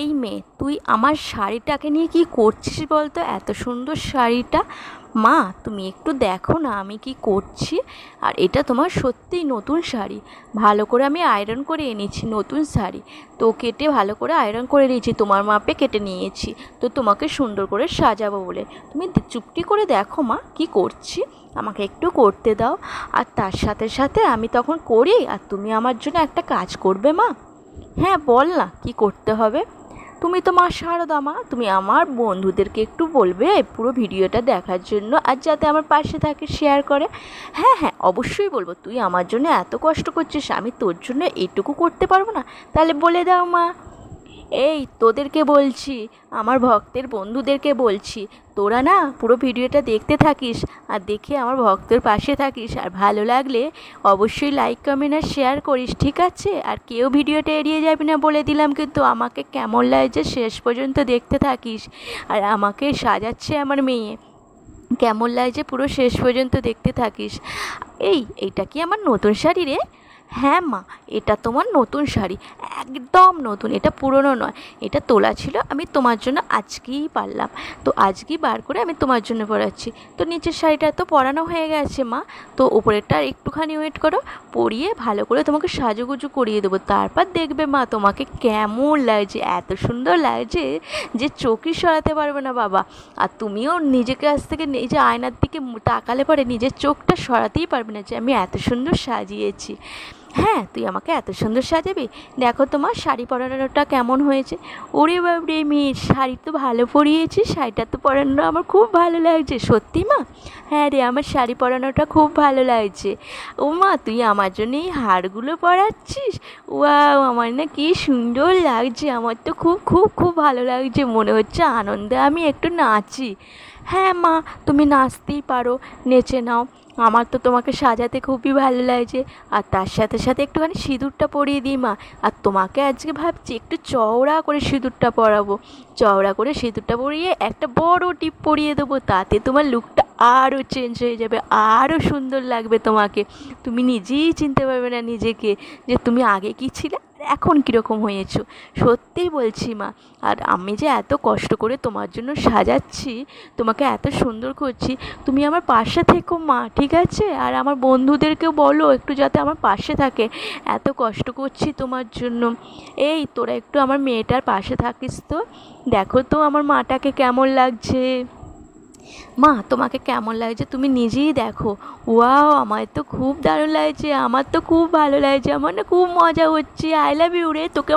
এই মেয়ে, তুই আমার শাড়িটাকে নিয়ে কী করছিস বলতো? এত সুন্দর শাড়িটা। মা, তুমি একটু দেখো না আমি কী করছি। আর এটা তোমার সত্যিই নতুন শাড়ি। ভালো করে আমি আয়রন করে এনেছি, নতুন শাড়ি। তো কেটে ভালো করে আয়রন করে নিয়েছি তোমার মাপে কেটে নিয়েছি। তো তোমাকে সুন্দর করে সাজাবো বলে। তুমি চুপটি করে দেখো মা, কী করছি? আমাকে একটু করতে দাও। আর তার সাথে সাথে আমি তখন করি, আর তুমি আমার জন্য একটা কাজ করবে মা। হ্যাঁ বল না, কী করতে হবে? তুমি তো মা সারদা মা তুমি আমার বন্ধুদেরকে একটু বলবে পুরো ভিডিওটা দেখার জন্য আর যাতে আমার পাশে থাকে শেয়ার করে। হ্যাঁ হ্যাঁ অবশ্যই বলব, তুই আমার জন্য এত কষ্ট করছিস, আমি তোর জন্য এটুকু করতে পারব না? তাহলে বলে দাও মা। এই, তোদেরকে বলছি, আমার ভক্তের বন্ধুদেরকে বলছি, তোরা না পুরো ভিডিওটা দেখতে থাকিস আর দেখে আমার ভক্তের পাশে থাকিস আর ভালো লাগলে অবশ্যই লাইক কমেন্ট আর শেয়ার করিস, ঠিক আছে? আর কেউ ভিডিওটা এড়িয়ে যাবি না বলে দিলাম, কিন্তু আমাকে কেমন লাগছে শেষ পর্যন্ত দেখতে থাকিস। আর আমাকে সাজাচ্ছে আমার মেয়ে। কেমন লাগছে পুরো শেষ পর্যন্ত দেখতে থাকিস। এই, এইটা কি আমার নতুন শাড়ি রে? হ্যাঁ মা, এটা তোমার নতুন শাড়ি, একদম নতুন, এটা পুরনো নয়, এটা তোলা ছিল আমি তোমার জন্য আজকেই পারলাম। তো আজকেই বার করে আমি তোমার জন্য পরাচ্ছি। তো নিচের শাড়িটা তো পরানো হয়ে গেছে মা, তো ওপরেরটা একটুখানি ওয়েট করো, পরিয়ে ভালো করে তোমাকে সাজুগুজু করিয়ে দেবো। তারপর দেখবে মা তোমাকে কেমন লাগছে, এত সুন্দর লাগছে যে চোখই সরাতে পারবে না বাবা। আর তুমিও নিজেকে কাছ থেকে নিজে আয়নার দিকে তাকালে পরে নিজের চোখটা সরাতেই পারবে না যে আমি এত সুন্দর সাজিয়েছি। হ্যাঁ তুই আমাকে এত সুন্দর সাজাবি? দেখো তোমার শাড়ি পরানোটা কেমন হয়েছে? ওরে বাবরে মেয়ে, শাড়ি তো ভালো পরিয়েছিস, শাড়িটা তো পরানো আমার খুব ভালো লাগছে। সত্যি মা? হ্যাঁ রে, আমার শাড়ি পরানোটা খুব ভালো লাগছে। ও মা, তুই আমার জন্য এই হারগুলো পরাচ্ছিস? ওয়াও, আমার না কি সুন্দর লাগছে, আমার তো খুব খুব খুব ভালো লাগছে। মনে হচ্ছে আনন্দে আমি একটু নাচি। হ্যাঁ মা, তুমি নাচতেই পারো, নেচে নাও। আমার তো তোমাকে সাজাতে খুবই ভালো লাগছে আর তার সাথে সাথে একটুখানি সিঁদুরটা পরিয়ে দিই মা। আর তোমাকে আজকে ভাবছি একটু চওড়া করে সিঁদুরটা পরাবো। চওড়া করে সিঁদুরটা পরিয়ে একটা বড় টিপ পরিয়ে দেবো। তাতে তোমার লুকটা আরও চেঞ্জ হয়ে যাবে, আরও সুন্দর লাগবে তোমাকে। তুমি নিজেই চিনতে পারবে না নিজেকে যে তুমি আগে কী ছিলে এখন কীরকম হয়েছো? সত্যিই বলছি মা, আর আমি যে এত কষ্ট করে তোমার জন্য সাজাচ্ছি, তোমাকে এত সুন্দর করছি, তুমি আমার পাশে থেকো মা, ঠিক আছে? আর আমার বন্ধুদেরকেও বলো একটু যাতে আমার পাশে থাকে। এত কষ্ট করছি তোমার জন্য। এই তোরা একটু আমার মেয়েটার পাশে থাকিস তো। দেখো তো আমার মাটাকে কেমন লাগছে। মা, তোমাকে কেমন লাগছে? তুমি নিজেই দেখো। ওয়াও, আমার তো খুব দারুণ লাগছে। আমার তো খুব ভালো লাগছে। আমার না খুব মজা হচ্ছে। আই লাভ ইউ রে, তোকে